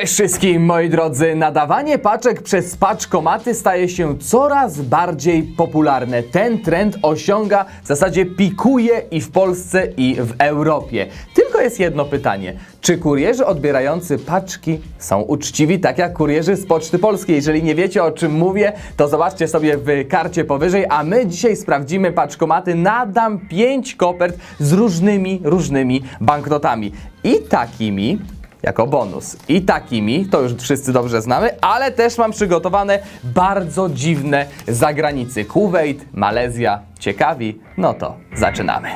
Cześć wszystkim moi drodzy, nadawanie paczek przez paczkomaty staje się coraz bardziej popularne. Ten trend osiąga, w zasadzie pikuje i w Polsce i w Europie. Tylko jest jedno pytanie, czy kurierzy odbierający paczki są uczciwi, tak jak kurierzy z Poczty Polskiej? Jeżeli nie wiecie o czym mówię, to zobaczcie sobie w karcie powyżej, a my dzisiaj sprawdzimy paczkomaty. Nadam 5 kopert z różnymi, różnymi banknotami. I takimi jako bonus. I takimi, to już wszyscy dobrze znamy, ale też mam przygotowane bardzo dziwne zagranicy. Kuwait, Malezja, ciekawi? No to zaczynamy.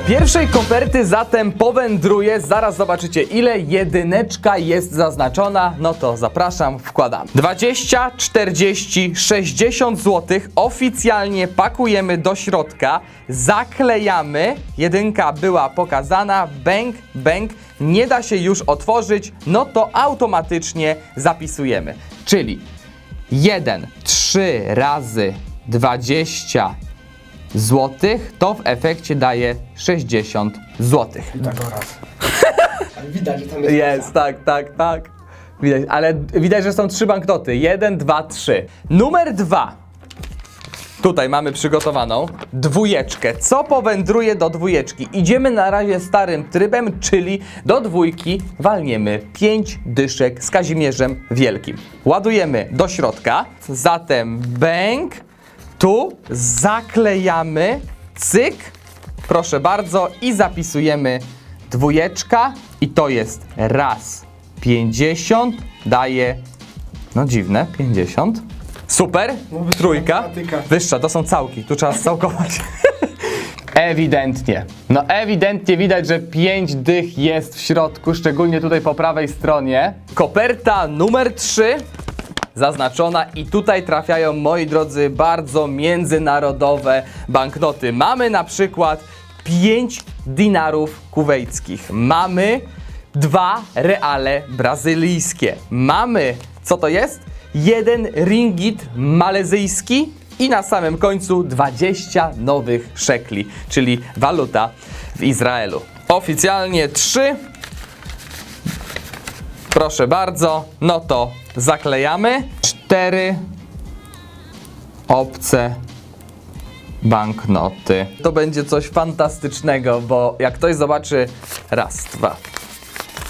Do pierwszej koperty zatem powędruję. Zaraz zobaczycie, ile jedyneczka jest zaznaczona. No to zapraszam, wkładam. 20, 40, 60 zł. Oficjalnie pakujemy do środka. Zaklejamy. Jedynka była pokazana. Bęk, bęk. Nie da się już otworzyć. No to automatycznie zapisujemy. Czyli 1, 3 razy 20 złotych, to w efekcie daje 60 złotych. Tak oraz. Ale widać, że tam jest. Jest, tak, tak, tak. Widać, ale widać, że są trzy banknoty. Jeden, dwa, trzy. Numer dwa. Tutaj mamy przygotowaną dwójeczkę. Co powędruje do dwójeczki? Idziemy na razie starym trybem, czyli do dwójki walniemy 5 dyszek z Kazimierzem Wielkim. Ładujemy do środka, zatem bęk, tu zaklejamy, cyk, proszę bardzo i zapisujemy dwójeczka i to jest raz 50, daje, no dziwne, 50. Super, trójka, wyższa, to są całki, tu trzeba scałkować. Ewidentnie. No ewidentnie widać, że 5 dych jest w środku, szczególnie tutaj po prawej stronie. Koperta numer 3 zaznaczona i tutaj trafiają, moi drodzy, bardzo międzynarodowe banknoty. Mamy na przykład 5 dinarów kuwejckich. Mamy dwa reale brazylijskie. Mamy, co to jest? Jeden ringgit malezyjski i na samym końcu 20 nowych szekli, czyli waluta w Izraelu. Oficjalnie 3 Proszę bardzo, no to zaklejamy. Cztery obce banknoty. To będzie coś fantastycznego, bo jak ktoś zobaczy raz, dwa,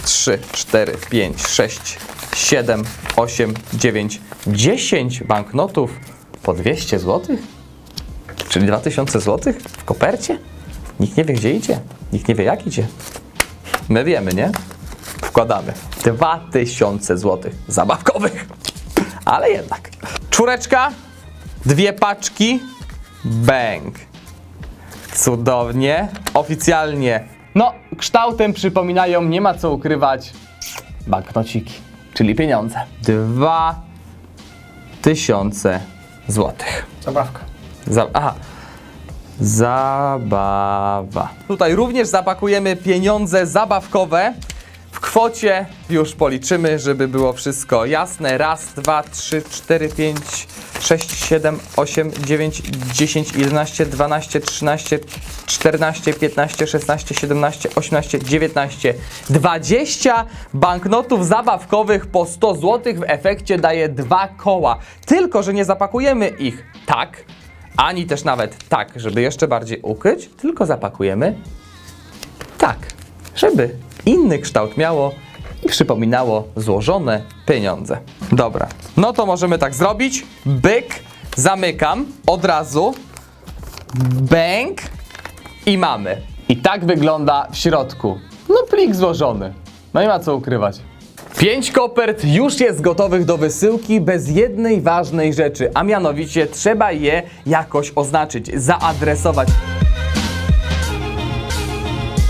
trzy, cztery, pięć, sześć, siedem, osiem, dziewięć, dziesięć banknotów po 200 zł? Czyli 2000 zł w kopercie? Nikt nie wie, gdzie idzie. Nikt nie wie, jak idzie. My wiemy, nie? Wkładamy 2000 zł zabawkowych. Ale jednak. Czwóreczka, dwie paczki, bang. Cudownie. Oficjalnie. No, kształtem przypominają, nie ma co ukrywać, banknociki, czyli pieniądze. Dwa tysiące złotych. Zabawka. Za, aha. Zabawa. Tutaj również zapakujemy pieniądze zabawkowe kwocie. Już policzymy, żeby było wszystko jasne. Raz, dwa, trzy, cztery, pięć, sześć, siedem, osiem, dziewięć, dziesięć, jedenaście, dwanaście, trzynaście, czternaście, piętnaście, szesnaście, siedemnaście, osiemnaście, dziewiętnaście, dwadzieścia banknotów zabawkowych po 100 zł w efekcie daje dwa koła. Tylko, że nie zapakujemy ich tak, ani też nawet tak, żeby jeszcze bardziej ukryć, tylko zapakujemy tak, żeby inny kształt miało i przypominało złożone pieniądze. Dobra, no to możemy tak zrobić. Byk, zamykam od razu. Bęk i mamy. I tak wygląda w środku. No plik złożony. No nie ma co ukrywać. Pięć kopert już jest gotowych do wysyłki bez jednej ważnej rzeczy, a mianowicie trzeba je jakoś oznaczyć, zaadresować.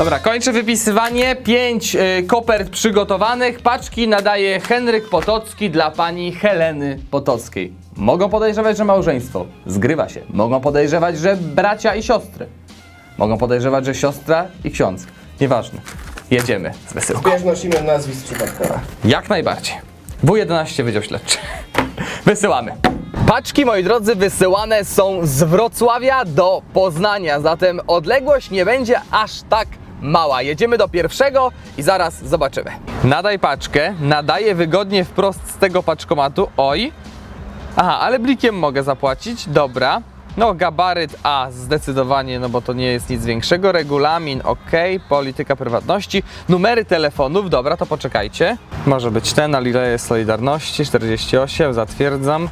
Dobra, kończę wypisywanie. Pięć y, kopert przygotowanych. Paczki nadaje Henryk Potocki dla pani Heleny Potockiej. Mogą podejrzewać, że małżeństwo. Zgrywa się. Mogą podejrzewać, że bracia i siostry. Mogą podejrzewać, że siostra i ksiądz. Nieważne. Jedziemy z wysyłką. Zbieżność imion nazwisk przypadkowa. Jak najbardziej. W11 Wydział Śledczy. Wysyłamy. Paczki, moi drodzy, wysyłane są z Wrocławia do Poznania, zatem odległość nie będzie aż tak mała. Jedziemy do pierwszego i zaraz zobaczymy. Nadaj paczkę, nadaję wygodnie wprost z tego paczkomatu. Oj. Aha, ale blikiem mogę zapłacić. Dobra. No, gabaryt A zdecydowanie, no bo to nie jest nic większego. Regulamin ok, polityka prywatności, numery telefonów, dobra, to poczekajcie. Może być ten, Alileje Solidarności 48, zatwierdzam.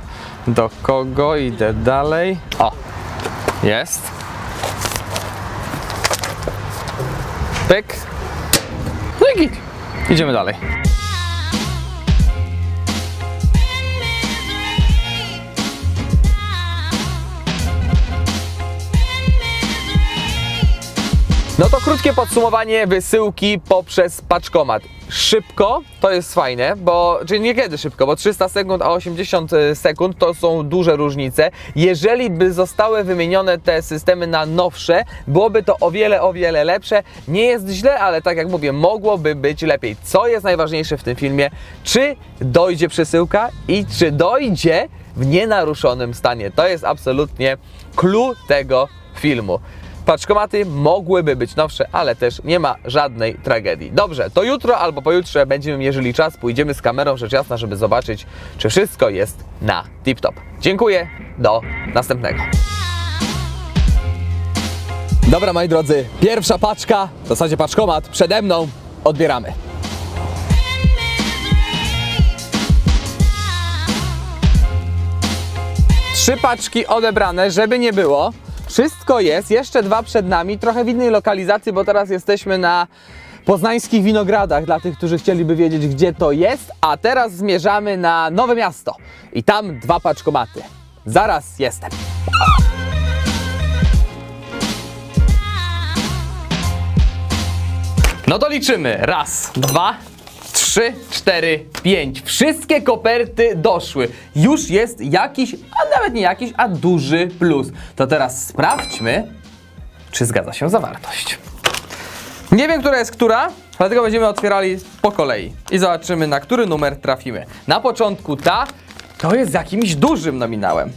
Do kogo? Idę dalej. O, jest. Pyk. No i git. Idziemy dalej. No to krótkie podsumowanie wysyłki poprzez paczkomat. Szybko, to jest fajne, bo, czyli niekiedy szybko, bo 300 sekund a 80 sekund to są duże różnice. Jeżeli by zostały wymienione te systemy na nowsze, byłoby to o wiele, o wiele lepsze. Nie jest źle, ale tak jak mówię, mogłoby być lepiej. Co jest najważniejsze w tym filmie? Czy dojdzie przesyłka i czy dojdzie w nienaruszonym stanie? To jest absolutnie clue tego filmu. Paczkomaty mogłyby być nowsze, ale też nie ma żadnej tragedii. Dobrze, to jutro albo pojutrze będziemy mierzyli czas, pójdziemy z kamerą rzecz jasna, żeby zobaczyć, czy wszystko jest na tip-top. Dziękuję, do następnego. Dobra, moi drodzy, pierwsza paczka, w zasadzie paczkomat, przede mną, odbieramy. Trzy paczki odebrane, żeby nie było. Wszystko jest, jeszcze dwa przed nami, trochę w innej lokalizacji, bo teraz jesteśmy na poznańskich winogradach, dla tych, którzy chcieliby wiedzieć, gdzie to jest. A teraz zmierzamy na Nowe Miasto i tam dwa paczkomaty. Zaraz jestem. No to liczymy. Raz, dwa, trzy, cztery, pięć. Wszystkie koperty doszły. Już jest jakiś, a nawet nie jakiś, a duży plus. To teraz sprawdźmy, czy zgadza się zawartość. Nie wiem, która jest która, dlatego będziemy otwierali po kolei i zobaczymy, na który numer trafimy. Na początku ta, to jest jakimś dużym nominałem.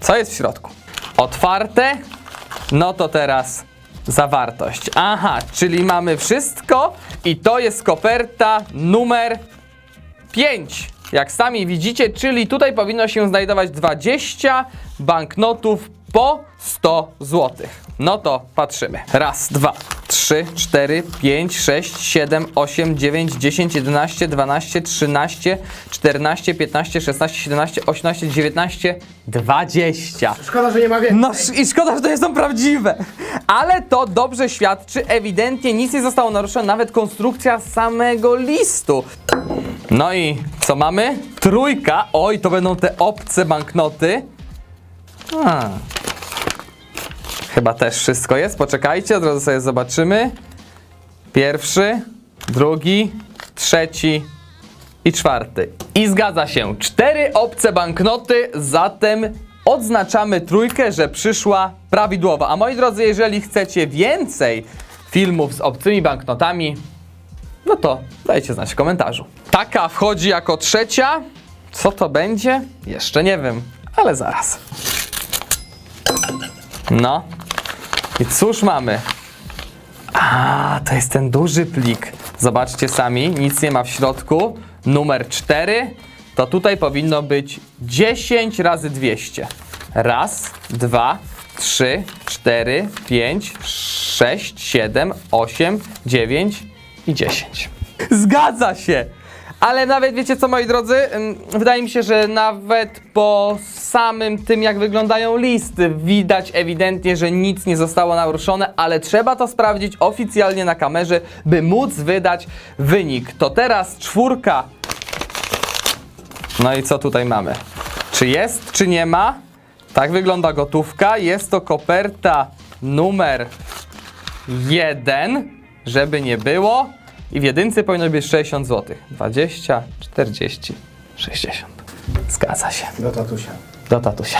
Co jest w środku? Otwarte, no to teraz zawartość. Aha, czyli mamy wszystko i to jest koperta numer 5. Jak sami widzicie, czyli tutaj powinno się znajdować 20 banknotów po 100 zł. No to patrzymy. Raz, dwa, trzy, cztery, pięć, sześć, siedem, osiem, dziewięć, dziesięć, jedenaście, dwanaście, trzynaście, czternaście, piętnaście, szesnaście, siedemnaście, osiemnaście, dziewiętnaście, dwadzieścia. Szkoda, że nie ma więcej. No sz- i szkoda, że to nie są prawdziwe. Ale to dobrze świadczy, ewidentnie nic nie zostało naruszone, nawet konstrukcja samego listu. No i co mamy? Trójka. Oj, to będą te obce banknoty. A. Chyba też wszystko jest. Poczekajcie, od razu sobie zobaczymy. Pierwszy, drugi, trzeci i czwarty. I zgadza się. Cztery obce banknoty, zatem odznaczamy trójkę, że przyszła prawidłowa. A moi drodzy, jeżeli chcecie więcej filmów z obcymi banknotami, no to dajcie znać w komentarzu. Taka wchodzi jako trzecia. Co to będzie? Jeszcze nie wiem, ale zaraz. No. I cóż mamy? A, to jest ten duży plik. Zobaczcie sami, nic nie ma w środku. Numer 4, to tutaj powinno być 10 razy 200. Raz, dwa, trzy, cztery, pięć, sześć, siedem, osiem, dziewięć i 10. Zgadza się! Ale nawet wiecie co, moi drodzy? Wydaje mi się, że nawet po samym tym, jak wyglądają listy, widać ewidentnie, że nic nie zostało naruszone, ale trzeba to sprawdzić oficjalnie na kamerze, by móc wydać wynik. To teraz czwórka. No i co tutaj mamy? Czy jest, czy nie ma? Tak wygląda gotówka. Jest to koperta numer 1, żeby nie było. I w jedynce powinno być 60 zł. 20, 40, 60. Zgadza się. Do tatusia. Do tatusia.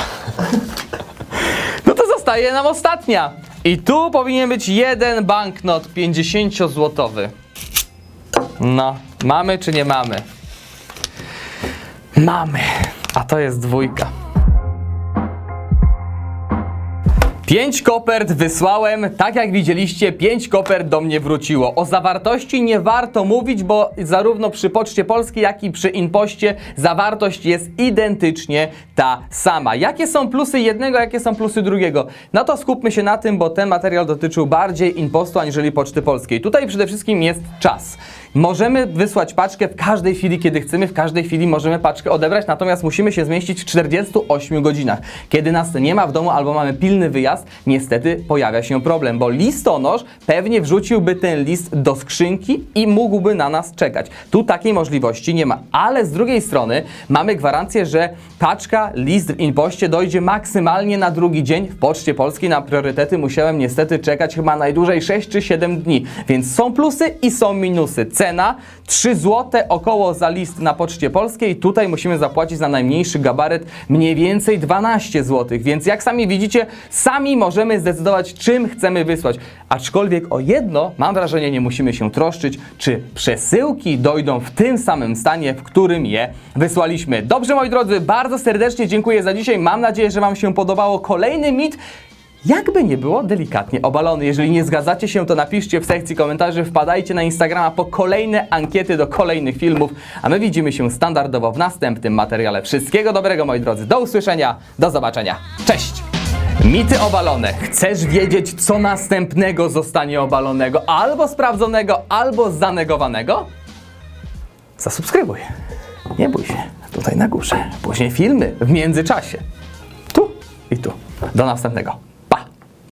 No to zostaje nam ostatnia. I tu powinien być jeden banknot 50-złotowy. No, mamy czy nie mamy? Mamy. A to jest dwójka. Pięć kopert wysłałem, tak jak widzieliście, pięć kopert do mnie wróciło. O zawartości nie warto mówić, bo zarówno przy Poczcie Polskiej, jak i przy Inpoście zawartość jest identycznie ta sama. Jakie są plusy jednego, jakie są plusy drugiego? No to skupmy się na tym, bo ten materiał dotyczył bardziej Inpostu aniżeli Poczty Polskiej. Tutaj przede wszystkim jest czas. Możemy wysłać paczkę w każdej chwili, kiedy chcemy, w każdej chwili możemy paczkę odebrać, natomiast musimy się zmieścić w 48 godzinach. Kiedy nas nie ma w domu albo mamy pilny wyjazd, niestety pojawia się problem, bo listonosz pewnie wrzuciłby ten list do skrzynki i mógłby na nas czekać. Tu takiej możliwości nie ma, ale z drugiej strony mamy gwarancję, że paczka, list w Inpoście dojdzie maksymalnie na drugi dzień. W Poczcie Polskiej na priorytety musiałem niestety czekać chyba najdłużej 6 czy 7 dni, więc są plusy i są minusy. Cena 3 zł około za list na Poczcie Polskiej. Tutaj musimy zapłacić za najmniejszy gabaryt mniej więcej 12 zł, więc jak sami widzicie, sami możemy zdecydować, czym chcemy wysłać. Aczkolwiek o jedno, mam wrażenie, nie musimy się troszczyć, czy przesyłki dojdą w tym samym stanie, w którym je wysłaliśmy. Dobrze, moi drodzy, bardzo serdecznie dziękuję za dzisiaj. Mam nadzieję, że Wam się podobało. Kolejny mit jakby nie było, delikatnie obalony. Jeżeli nie zgadzacie się, to napiszcie w sekcji komentarzy, wpadajcie na Instagrama po kolejne ankiety do kolejnych filmów, a my widzimy się standardowo w następnym materiale. Wszystkiego dobrego, moi drodzy. Do usłyszenia, do zobaczenia. Cześć! Mity obalone. Chcesz wiedzieć, co następnego zostanie obalonego, albo sprawdzonego, albo zanegowanego? Zasubskrybuj. Nie bój się. Tutaj na górze. Później filmy w międzyczasie. Tu i tu. Do następnego.